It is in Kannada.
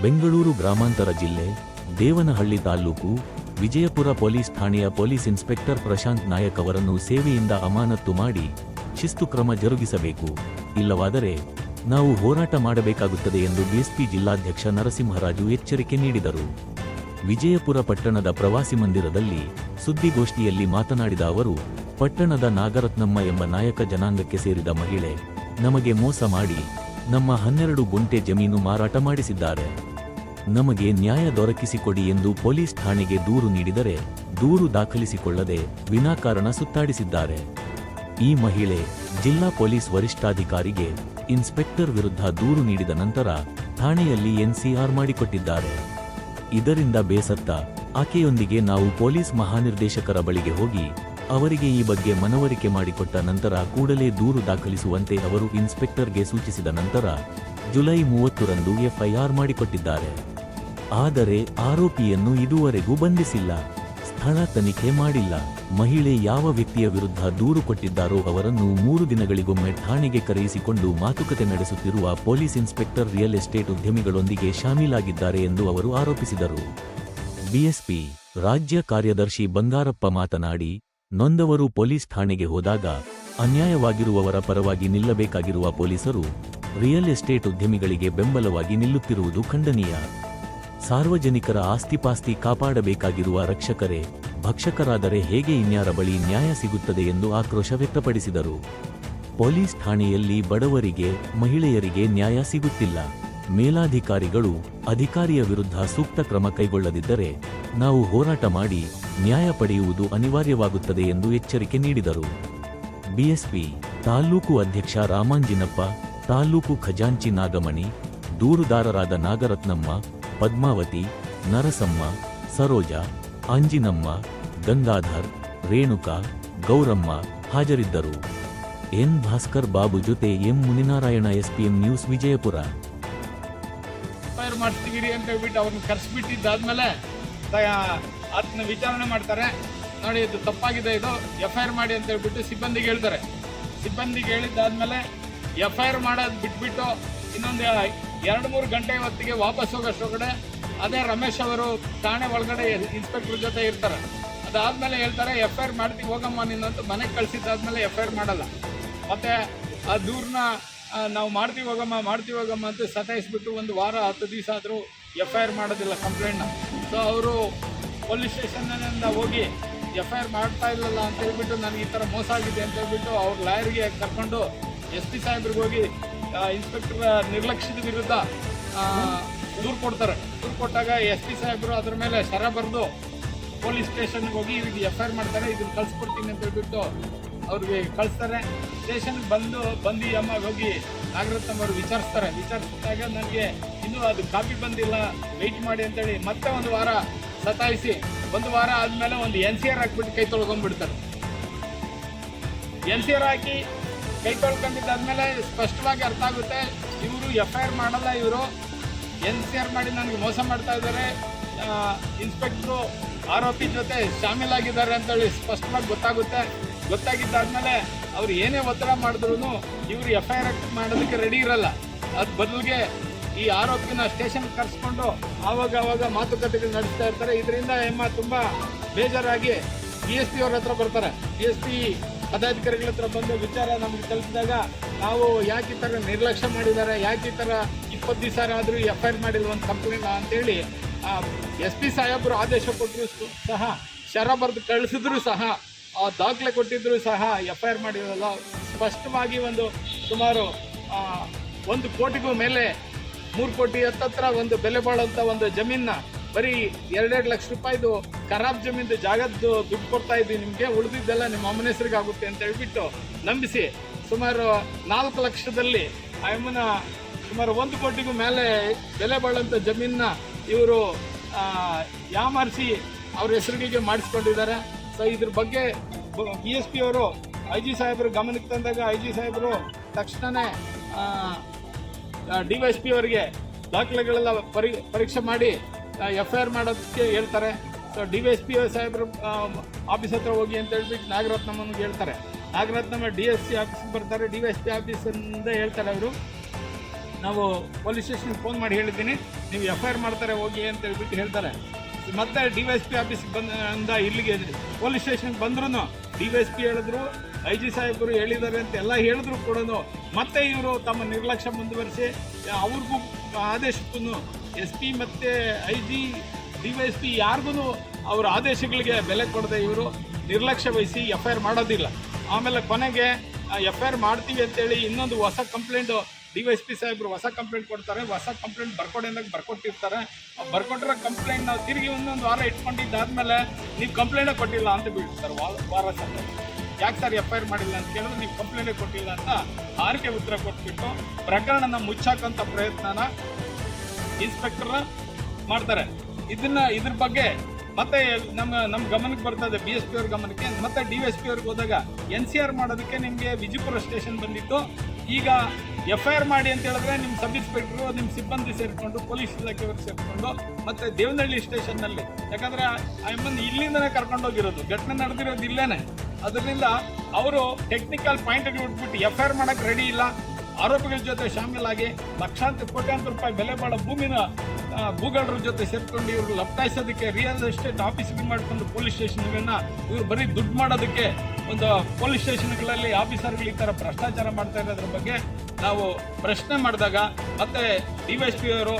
ಬೆಂಗಳೂರು ಗ್ರಾಮಾಂತರ ಜಿಲ್ಲೆ, ದೇವನಹಳ್ಳಿ ತಾಲೂಕು, ವಿಜಯಪುರ ಪೊಲೀಸ್ ಠಾಣೆಯ ಪೊಲೀಸ್ ಇನ್ಸ್ಪೆಕ್ಟರ್ ಪ್ರಶಾಂತ್ ನಾಯಕ್ ಅವರನ್ನು ಸೇವೆಯಿಂದ ಅಮಾನತ್ತು ಮಾಡಿ ಶಿಸ್ತು ಕ್ರಮ ಜರುಗಿಸಬೇಕು. ಇಲ್ಲವಾದರೆ ನಾವು ಹೋರಾಟ ಮಾಡಬೇಕಾಗುತ್ತದೆ ಎಂದು ಬಿಎಸ್ಪಿ ಜಿಲ್ಲಾಧ್ಯಕ್ಷ ನರಸಿಂಹರಾಜು ಎಚ್ಚರಿಕೆ ನೀಡಿದರು. ವಿಜಯಪುರ ಪಟ್ಟಣದ ಪ್ರವಾಸಿ ಮಂದಿರದಲ್ಲಿ ಸುದ್ದಿಗೋಷ್ಠಿಯಲ್ಲಿ ಮಾತನಾಡಿದ ಅವರು, ಪಟ್ಟಣದ ನಾಗರತ್ನಮ್ಮ ಎಂಬ ನಾಯಕ ಜನಾಂಗಕ್ಕೆ ಸೇರಿದ ಮಹಿಳೆ, ನಮಗೆ ಮೋಸ ಮಾಡಿ ನಮ್ಮ ಹನ್ನೆರಡು ಗುಂಟೆ ಜಮೀನು ಮಾರಾಟ ಮಾಡಿಸಿದ್ದಾರೆ. ನಮಗೆ ನ್ಯಾಯ ದೊರಕಿಸಿಕೊಡಿ ಎಂದು ಪೊಲೀಸ್ ಠಾಣೆಗೆ ದೂರು ನೀಡಿದರೆ ದೂರು ದಾಖಲಿಸಿಕೊಳ್ಳದೆ ವಿನಾಕಾರಣ ಸುತ್ತಾಡಿಸಿದ್ದಾರೆ. ಈ ಮಹಿಳೆ ಜಿಲ್ಲಾ ಪೊಲೀಸ್ ವರಿಷ್ಠಾಧಿಕಾರಿಗೆ ಇನ್ಸ್ಪೆಕ್ಟರ್ ವಿರುದ್ಧ ದೂರು ನೀಡಿದ ನಂತರ ಠಾಣೆಯಲ್ಲಿ ಎನ್ಸಿಆರ್ ಮಾಡಿಕೊಟ್ಟಿದ್ದಾರೆ. ಇದರಿಂದ ಬೇಸತ್ತ ಆಕೆಯೊಂದಿಗೆ ನಾವು ಪೊಲೀಸ್ ಮಹಾನಿರ್ದೇಶಕರ ಬಳಿಗೆ ಹೋಗಿ ಅವರಿಗೆ ಈ ಬಗ್ಗೆ ಮನವರಿಕೆ ಮಾಡಿಕೊಟ್ಟ ನಂತರ ಕೂಡಲೇ ದೂರು ದಾಖಲಿಸುವಂತೆ ಅವರು ಇನ್ಸ್ಪೆಕ್ಟರ್ಗೆ ಸೂಚಿಸಿದ ನಂತರ ಜುಲೈ ಮೂವತ್ತರಂದು ಎಫ್ಐಆರ್ ಮಾಡಿಕೊಟ್ಟಿದ್ದಾರೆ. ಆದರೆ ಆರೋಪಿಯನ್ನು ಇದುವರೆಗೂ ಬಂಧಿಸಿಲ್ಲ. ಸ್ಥಳ ತನಿಖೆ ಮಾಡಿಲ್ಲ. ಮಹಿಳೆ ಯಾವ ವ್ಯಕ್ತಿಯ ವಿರುದ್ಧ ದೂರು ಕೊಟ್ಟಿದ್ದಾರೋ ಅವರನ್ನು ಮೂರು ದಿನಗಳಿಗೊಮ್ಮೆ ಠಾಣೆಗೆ ಕರೆಯಿಸಿಕೊಂಡು ಮಾತುಕತೆ ನಡೆಸುತ್ತಿರುವ ಪೊಲೀಸ್ ಇನ್ಸ್ಪೆಕ್ಟರ್ ರಿಯಲ್ ಎಸ್ಟೇಟ್ ಉದ್ಯಮಿಗಳೊಂದಿಗೆ ಶಾಮೀಲಾಗಿದ್ದಾರೆ ಎಂದು ಅವರು ಆರೋಪಿಸಿದರು. ಬಿಎಸ್ಪಿ ರಾಜ್ಯ ಕಾರ್ಯದರ್ಶಿ ಬಂಗಾರಪ್ಪ ಮಾತನಾಡಿ, ನೊಂದವರು ಪೊಲೀಸ್ ಠಾಣೆಗೆ ಹೋದಾಗ ಅನ್ಯಾಯವಾಗಿರುವವರ ಪರವಾಗಿ ನಿಲ್ಲಬೇಕಾಗಿರುವ ಪೊಲೀಸರು ರಿಯಲ್ ಎಸ್ಟೇಟ್ ಉದ್ಯಮಿಗಳಿಗೆ ಬೆಂಬಲವಾಗಿ ನಿಲ್ಲುತ್ತಿರುವುದು ಖಂಡನೀಯ. ಸಾರ್ವಜನಿಕರ ಆಸ್ತಿಪಾಸ್ತಿ ಕಾಪಾಡಬೇಕಾಗಿರುವ ರಕ್ಷಕರೇ, ಭಕ್ಷಕರಾದರೆ ಹೇಗೆ ಇನ್ಯಾರ ಬಳಿ ನ್ಯಾಯ ಸಿಗುತ್ತದೆ ಎಂದು ಆಕ್ರೋಶ ವ್ಯಕ್ತಪಡಿಸಿದರು. ಪೊಲೀಸ್ ಠಾಣೆಯಲ್ಲಿ ಬಡವರಿಗೆ, ಮಹಿಳೆಯರಿಗೆ ನ್ಯಾಯ ಸಿಗುತ್ತಿಲ್ಲ. ಮೇಲಾಧಿಕಾರಿಗಳು, ಅಧಿಕಾರಿಯ ವಿರುದ್ಧ ಸೂಕ್ತ ಕ್ರಮ ಕೈಗೊಳ್ಳದಿದ್ದರೆ, ನಾವು ಹೋರಾಟ ಮಾಡಿ ನ್ಯಾಯ ಪಡೆಯುವುದು ಅನಿವಾರ್ಯವಾಗುತ್ತದೆ ಎಂದು ಎಚ್ಚರಿಕೆ ನೀಡಿದರು. ಬಿಎಸ್ಪಿ, ತಾಲ್ಲೂಕು ಅಧ್ಯಕ್ಷ ರಾಮಾಂಜಿನಪ್ಪ, ತಾಲ್ಲೂಕು ಖಜಾಂಚಿ ನಾಗಮಣಿ, ದೂರುದಾರರಾದ ನಾಗರತ್ನಮ್ಮ ಪದ್ಮಾವತಿ, ನರಸಮ್ಮ, ಸರೋಜ, ಅಂಜಿನಮ್ಮ, ಗಂಗಾಧರ್, ರೇಣುಕಾ, ಗೌರಮ್ಮ ಹಾಜರಿದ್ದರು. ಎನ್ ಭಾಸ್ಕರ್ ಬಾಬು ಜೊತೆ M Muninarayana SPM news Vijayapura. ಮಾಡ್ತೀವಿ ಅಂತ ಹೇಳ್ಬಿಟ್ಟು ಅವ್ರನ್ನ ಕರೆಸ್ಬಿಟ್ಟಿದ್ದಾದ್ಮೇಲೆ ಅದನ್ನ ವಿಚಾರಣೆ ಮಾಡ್ತಾರೆ. ನೋಡಿ, ಇದು ತಪ್ಪಾಗಿದೆ ಇದು. ಎಫ್ ಐ ಆರ್ ಮಾಡಿ ಅಂತ ಹೇಳ್ಬಿಟ್ಟು ಸಿಬ್ಬಂದಿಗೆ ಹೇಳ್ತಾರೆ. ಸಿಬ್ಬಂದಿಗೆ ಹೇಳಿದ್ದಾದ್ಮೇಲೆ ಎಫ್ ಐ ಆರ್ ಮಾಡೋದು ಬಿಟ್ಬಿಟ್ಟು ಇನ್ನೊಂದು ಎರಡು ಮೂರು ಗಂಟೆ ಹೊತ್ತಿಗೆ ವಾಪಸ್ ಹೋಗೋಷ್ಟೊಳಗಡೆ ಅದೇ ರಮೇಶ್ ಅವರು ಠಾಣೆ ಒಳಗಡೆ ಇನ್ಸ್ಪೆಕ್ಟರ್ ಜೊತೆ ಇರ್ತಾರೆ. ಅದಾದ್ಮೇಲೆ ಹೇಳ್ತಾರೆ ಎಫ್ ಐ ಆರ್ ಮಾಡ್ತೀವಿ, ಹೋಗಮ್ಮ ನೀನು ಅಂತ ಮನೆಗೆ ಕಳಿಸಿದ್ದಾದ್ಮೇಲೆ ಎಫ್ ಐ ಆರ್ ಮಾಡಲ್ಲ. ಮತ್ತೆ ಆ ದೂರನ್ನ ನಾವು ಮಾಡ್ತೀವಿ, ಹೋಗಮ್ಮ ಮಾಡ್ತೀವಿ, ಹೋಗಮ್ಮ ಅಂತ ಸತಾಯಿಸ್ಬಿಟ್ಟು ಒಂದು ವಾರ, ಹತ್ತು ದಿವಸ ಆದರೂ ಎಫ್ ಐ ಆರ್ ಮಾಡೋದಿಲ್ಲ ಕಂಪ್ಲೇಂಟ್ನ. ಸೊ ಅವರು ಪೊಲೀಸ್ ಸ್ಟೇಷನ್ನಿಂದ ಹೋಗಿ ಎಫ್ ಐ ಆರ್ ಮಾಡ್ತಾ ಇಲ್ಲಲ್ಲ ಅಂತ ಹೇಳ್ಬಿಟ್ಟು, ನನಗೆ ಈ ಥರ ಮೋಸ ಆಗಿದೆ ಅಂತ ಹೇಳ್ಬಿಟ್ಟು ಅವ್ರ ಲಾಯರ್ಗೆ ಕರ್ಕೊಂಡು ಎಸ್ ಪಿ ಸಾಹೇಬ್ರಿಗೆ ಹೋಗಿ ಇನ್ಸ್ಪೆಕ್ಟರ್ ನಿರ್ಲಕ್ಷ್ಯದ ವಿರುದ್ಧ ದೂರು ಕೊಡ್ತಾರೆ. ದೂರು ಕೊಟ್ಟಾಗ ಎಸ್ ಪಿ ಸಾಹೇಬರು ಅದ್ರ ಮೇಲೆ ಶರ ಬರೆದು ಪೊಲೀಸ್ ಸ್ಟೇಷನ್ಗೆ ಹೋಗಿ ಇವ್ರಿಗೆ ಎಫ್ ಐ ಆರ್ ಮಾಡ್ತಾರೆ, ಇದನ್ನ ಕಳ್ಸಿಕೊಡ್ತೀನಿ ಅಂತ ಹೇಳ್ಬಿಟ್ಟು ಅವ್ರಿಗೆ ಕಳಿಸ್ತಾರೆ. ಸ್ಟೇಷನ್ಗೆ ಬಂದು ಬಂದು ಅಮ್ಮ ಹೋಗಿ ನಾಗರತ್ನಮ್ಮ ಅವರು ವಿಚಾರಿಸ್ತಾರೆ. ವಿಚಾರಿಸಿದಾಗ ನನಗೆ ಇನ್ನೂ ಅದು ಕಾಪಿ ಬಂದಿಲ್ಲ ವೆಯ್ಟ್ ಮಾಡಿ ಅಂತೇಳಿ ಮತ್ತೆ ಒಂದು ವಾರ ಸತಾಯಿಸಿ, ಒಂದು ವಾರ ಆದಮೇಲೆ ಒಂದು ಎನ್ ಸಿ ಆರ್ ಹಾಕ್ಬಿಟ್ಟು ಕೈ ತೊಳ್ಕೊಂಡ್ಬಿಡ್ತಾರೆ. ಎನ್ ಸಿ ಆರ್ ಹಾಕಿ ಕೈ ತೊಳ್ಕೊಂಡಿದ್ದಾದ್ಮೇಲೆ ಸ್ಪಷ್ಟವಾಗಿ ಅರ್ಥ ಆಗುತ್ತೆ. ಇವರು ಎಫ್ ಐ ಆರ್ ಮಾಡಲ್ಲ ಇವರು. ಎನ್ ಮಾಡಿ ನನಗೆ ಮೋಸ ಮಾಡ್ತಾ ಇದ್ದಾರೆ. ಇನ್ಸ್ಪೆಕ್ಟ್ರು ಆರೋಪಿ ಜೊತೆ ಶಾಮೀಲಾಗಿದ್ದಾರೆ ಅಂತೇಳಿ ಸ್ಪಷ್ಟವಾಗಿ ಗೊತ್ತಾಗುತ್ತೆ. ಗೊತ್ತಾಗಿದ್ದಾದ್ಮೇಲೆ ಅವ್ರು ಏನೇ ಒತ್ತಡ ಮಾಡಿದ್ರು ಇವರು ಎಫ್ ಐ ಆರ್ ಮಾಡೋದಕ್ಕೆ ರೆಡಿ ಇರಲ್ಲ. ಅದ್ರ ಬದಲಿಗೆ ಈ ಆರೋಪಿನ ಸ್ಟೇಷನ್ ಕರೆಸ್ಕೊಂಡು ಆವಾಗ ಆವಾಗ ಮಾತುಕತೆಗಳು ನಡೆಸ್ತಾ ಇರ್ತಾರೆ. ಇದರಿಂದ ಎಮ್ಮ ತುಂಬ ಬೇಜಾರಾಗಿ ಬಿ ಎಸ್ ಪಿ ಅವ್ರ ಹತ್ರ ಬರ್ತಾರೆ. ಬಿ ಎಸ್ ಪಿ ಪದಾಧಿಕಾರಿಗಳ ಹತ್ರ ಬಂದು ವಿಚಾರ ನಮ್ಗೆ ತಲುಪಿದಾಗ ನಾವು ಯಾಕೆ ಈ ಥರ ನಿರ್ಲಕ್ಷ್ಯ ಮಾಡಿದ್ದಾರೆ, ಯಾಕೆ ಈ ಥರ ಇಪ್ಪತ್ತು ದಿವಸ ಆದರೂ ಎಫ್ ಐ ಆರ್ ಮಾಡಿಲ್ಲ ಒಂದು ಕಂಪ್ಲೇಂಟ್ ಅಂತೇಳಿ ಎಸ್ ಪಿ ಸಾಹೇಬರು ಆದೇಶ ಕೊಟ್ಟರು ಸಹ, ಶರ ಬರೆದು ಕಳಿಸಿದ್ರು ಸಹ, ಆ, ದಾಖಲೆ ಕೊಟ್ಟಿದ್ರು ಸಹ ಎಫ್ ಐ ಆರ್ ಮಾಡಿರಲ್ಲ ಸ್ಪಷ್ಟವಾಗಿ ಒಂದು ಸುಮಾರು ಒಂದು ಕೋಟಿಗೂ ಮೇಲೆ ಮೂರು ಕೋಟಿ ಹತ್ತತ್ರ ಒಂದು ಬೆಲೆ ಬಾಳುವಂಥ ಒಂದು ಜಮೀನ ಬರೀ ಎರಡೆರಡು ಲಕ್ಷ ರೂಪಾಯಿದು ಖರಾಬ್ ಜಮೀನ್ದು ಜಾಗದ್ದು ದುಡ್ಡು ಕೊಡ್ತಾ ಇದ್ದೀವಿ. ನಿಮಗೆ ಉಳಿದಿದ್ದೆಲ್ಲ ನಿಮ್ಮ ಅಮ್ಮನ ಹೆಸರಿಗೆ ಆಗುತ್ತೆ ಅಂತ ಹೇಳಿಬಿಟ್ಟು ನಂಬಿಸಿ ಸುಮಾರು ನಾಲ್ಕು ಲಕ್ಷದಲ್ಲಿ ಆ ಅಮ್ಮನ ಸುಮಾರು ಒಂದು ಕೋಟಿಗೂ ಮೇಲೆ ಬೆಲೆ ಬಾಳುವಂಥ ಜಮೀನನ್ನ ಇವರು ಯಾಮಾರಿಸಿ ಅವ್ರ ಹೆಸರಿಗೆ ಮಾಡಿಸ್ಕೊಂಡಿದ್ದಾರೆ. ಸೊ ಇದ್ರ ಬಗ್ಗೆ ಬಿ ಎಸ್ ಪಿ ಅವರು ಐ ಜಿ ಸಾಹೇಬರು ಗಮನಕ್ಕೆ ತಂದಾಗ ಐ ಜಿ ಸಾಹೇಬರು ತಕ್ಷಣವೇ ಡಿ ವೈ ಎಸ್ ಪಿ ಅವರಿಗೆ ದಾಖಲೆಗಳೆಲ್ಲ ಪರಿ, ಪರೀಕ್ಷೆ ಮಾಡಿ ಎಫ್ ಐ ಆರ್ ಮಾಡೋದಕ್ಕೆ ಹೇಳ್ತಾರೆ. ಸೊ ಡಿ ಎಸ್ ಪಿ ಸಾಹೇಬರು ಆಫೀಸ್ ಹತ್ರ ಹೋಗಿ ಅಂತ ಹೇಳ್ಬಿಟ್ಟು ನಾಗರತ್ನಮ್ಮನಿಗೆ ಹೇಳ್ತಾರೆ. ನಾಗರತ್ನಮ್ಮ ಡಿ ಎಸ್ ಪಿ ಆಫೀಸ್ಗೆ ಬರ್ತಾರೆ. ಡಿ ಎಸ್ ಪಿ ಆಫೀಸಿಂದ ಹೇಳ್ತಾರೆ ಅವರು. ನಾವು ಪೊಲೀಸ್ ಸ್ಟೇಷನ್ಗೆ ಫೋನ್ ಮಾಡಿ ಹೇಳಿದ್ದೀನಿ. ನೀವು ಎಫ್ ಐ ಆರ್ ಮಾಡ್ತಾರೆ, ಹೋಗಿ ಅಂತ ಹೇಳ್ಬಿಟ್ಟು ಹೇಳ್ತಾರೆ. ಮತ್ತೆ ಡಿ ವೈ ಎಸ್ ಪಿ ಆಫೀಸ್ಗೆ ಬಂದ ಇಲ್ಲಿಗೆ ಪೊಲೀಸ್ ಸ್ಟೇಷನ್ಗೆ ಬಂದ್ರು ಡಿ ವೈ ಎಸ್ ಪಿ ಹೇಳಿದ್ರು ಐ ಜಿ ಸಾಹೇಬರು ಹೇಳಿದ್ದಾರೆ ಅಂತ ಎಲ್ಲ ಹೇಳಿದ್ರು ಕೂಡ ಮತ್ತೆ ಇವರು ತಮ್ಮ ನಿರ್ಲಕ್ಷ್ಯ ಮುಂದುವರಿಸಿ, ಅವ್ರಿಗೂ ಆದೇಶಕ್ಕೂ ಎಸ್ ಪಿ ಮತ್ತು ಐ ಜಿ ಡಿ ಯಾರಿಗೂ ಅವರ ಆದೇಶಗಳಿಗೆ ಬೆಲೆ ಕೊಡದೆ ಇವರು ನಿರ್ಲಕ್ಷ್ಯ ವಹಿಸಿ ಎಫ್ ಐ ಆರ್ ಮಾಡೋದಿಲ್ಲ. ಆಮೇಲೆ ಕೊನೆಗೆ ಎಫ್ ಐ ಆರ್ ಮಾಡ್ತೀವಿ ಅಂತೇಳಿ ಇನ್ನೊಂದು ಹೊಸ complaint D Y S P ಸಾಹೇಬರು ಹೊಸ ಕಂಪ್ಲೇಂಟ್ ಕೊಡ್ತಾರೆ. ಹೊಸ ಕಂಪ್ಲೇಂಟ್ ಬರ್ಕೊಡಿ ಅಂದಾಗ ಬರ್ಕೊಟ್ಟಿರ್ತಾರೆ ಬರ್ಕೊಟ್ಟಿರೋ ಕಂಪ್ಲೇಂಟ್ ನಾವು ತಿರುಗಿ ಒಂದೊಂದು ವಾರ ಇಟ್ಕೊಂಡಿದ್ದಾದ್ಮೇಲೆ ನೀವು ಕಂಪ್ಲೇಂಟೇ ಕೊಟ್ಟಿಲ್ಲ ಅಂತ ಬಿಡ್ತಾರೆ ವಾರ ವಾರ ಸಂಘ ಯಾಕೆ ಸರ್ ಎಫ್ ಐ ಆರ್ ಮಾಡಿಲ್ಲ ಅಂತ ಕೇಳಿದ್ರೆ ನೀವು ಕಂಪ್ಲೇಂಟೇ ಕೊಟ್ಟಿಲ್ಲ ಅಂತ ಆರ್ಕೆ ಉತ್ತರ ಕೊಟ್ಬಿಟ್ಟು ಪ್ರಕರಣನ ಮುಚ್ಚಾಕಂಥ ಪ್ರಯತ್ನನ ಇನ್ಸ್ಪೆಕ್ಟರ್ ಮಾಡ್ತಾರೆ. ಇದನ್ನ, ಇದ್ರ ಬಗ್ಗೆ ಮತ್ತೆ ನಮ್ಮ ನಮ್ಮ ಗಮನಕ್ಕೆ ಬರ್ತದೆ ಬಿ ಎಸ್ ಪಿ ಅವ್ರ ಗಮನಕ್ಕೆ. ಮತ್ತೆ ಡಿ ಎಸ್ ಪಿ ಅವ್ರಿಗೆ ಹೋದಾಗ ಎನ್ ಸಿ ಆರ್ ಮಾಡೋದಕ್ಕೆ ನಿಮಗೆ ವಿಜಯಪುರ ಸ್ಟೇಷನ್ ಬಂದಿತ್ತು. ಈಗ ಎಫ್ ಐ ಆರ್ ಮಾಡಿ ಅಂತ ಹೇಳಿದ್ರೆ ನಿಮ್ಮ ಸಬ್ ಇನ್ಸ್ಪೆಕ್ಟ್ರು ನಿಮ್ಮ ಸಿಬ್ಬಂದಿ ಸೇರಿಕೊಂಡು ಪೊಲೀಸ್ ಇಲಾಖೆಯವರು ಸೇರಿಕೊಂಡು, ಮತ್ತೆ ದೇವನಹಳ್ಳಿ ಸ್ಟೇಷನ್ನಲ್ಲಿ ಯಾಕಂದ್ರೆ ಎಮ್ಮನ್ ಇಲ್ಲಿಂದನೇ ಕರ್ಕೊಂಡೋಗಿರೋದು ಘಟನೆ ನಡೆದಿರೋದು ಇಲ್ಲೇನೆ. ಅದರಿಂದ ಅವರು ಟೆಕ್ನಿಕಲ್ ಪಾಯಿಂಟ್ ಬಿಟ್ಬಿಟ್ಟು ಎಫ್ ಐ ಆರ್ ಮಾಡಕ್ಕೆ ರೆಡಿ ಇಲ್ಲ. ಆರೋಪಿಗಳ ಜೊತೆ ಶಾಮೀಲಾಗಿ ಲಕ್ಷಾಂತರ ಕೋಟ್ಯಾಂತರ ರೂಪಾಯಿ ಬೆಲೆ ಬಾಳೋ ಭೂಮಿನ ಭೂಗಡ್ರ ಜೊತೆ ಸೇರ್ಕೊಂಡು ಇವರು ಲಪ್ತಾಯಿಸೋದಕ್ಕೆ ರಿಯಲ್ ಎಸ್ಟೇಟ್ ಆಫೀಸ್ಗೆ ಮಾಡಿಕೊಂಡು ಪೊಲೀಸ್ ಸ್ಟೇಷನ್ಗಳನ್ನ ಇವರು ಬರೀ ದುಡ್ಡು ಮಾಡೋದಕ್ಕೆ ಒಂದು ಪೊಲೀಸ್ ಸ್ಟೇಷನ್ಗಳಲ್ಲಿ ಆಫೀಸರ್ಗಳು ಈ ಥರ ಭ್ರಷ್ಟಾಚಾರ ಮಾಡ್ತಾ ಇರೋದ್ರ ಬಗ್ಗೆ ನಾವು ಪ್ರಶ್ನೆ ಮಾಡಿದಾಗ ಮತ್ತೆ ಡಿ ಎಸ್ ಪಿ ಅವರು